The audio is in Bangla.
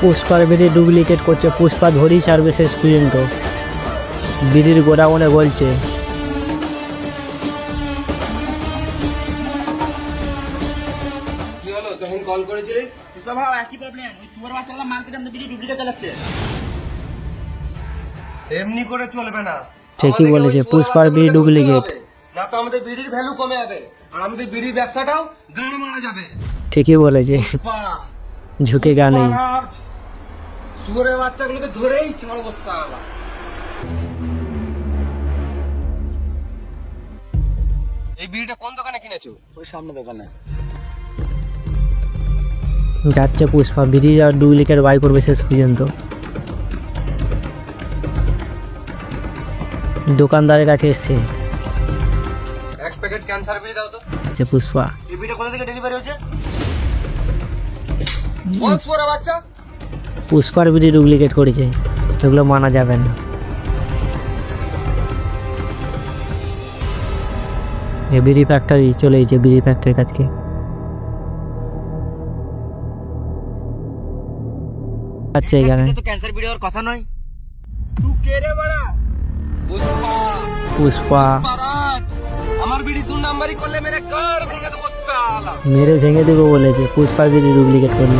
পুষ্পার বিড়ি ডুপ্লিকেট করছে। পুষ্পা ধরেই ছাড়বে শেষ পর্যন্ত। বিড়ির গোডাউনে বলছে কি হলো? তখন কল করেছিলিস? পুষ্পা ভাও একই প্রবলেম ওই সুপার বাচ্চাগুলো মার্কেটে আমাদের বিড়ি ডুপ্লিকেট চালাচ্ছে। এমনি করে চলবে না। ঠিকই বলেছে, পুষ্পার বিড়ি। হবে। না তো আমাদের বিড়ির ভ্যালু কমে যাবে। আর আমাদের বিড়ির ব্যবসাটাও গাড়ি মারা যাবে। ঠিকই বলেছে। ঝুঁকে গা নেই। শুয়োরের বাচ্চাগুলোকে ধরেই ছাড়বো সালা এই বিড়িটা কোন দোকানে কিনেছো? ওই সামনে দোকানে। যাচ্ছে পুষ্পা বিড়ি আর ডুপ্লিকেট বাই করবে শেষ পর্যন্ত। দোকানদারের কাছে এসছে। এক প্যাকেট ক্যান্সার বিড়ি দাও তো। পুষ্পা। এই বিড়িটা কোথা থেকে ডেলিভারি বাচ্চা পুষ্পার বিড়ি ডুপ্লিকেট করেছে সেগুলো মানা যাবে না এ বিড়ি ফ্যাক্টরি চলে গেছে বিড়ি ফ্যাক্টরির কাছকে আচ্ছা এখানে তো ক্যান্সার বিড়ি হওয়ার কথা নয় তুই কে রে বাড়া পুষ্পা পুষ্পা আমার বিড়ি দু নাম্বারই করলে মেরে কার ভেঙে দেবো সালা মেরে ভেঙে দেবো বলেছে পুষ্পা বিড়ি ডুপ্লিকেট করল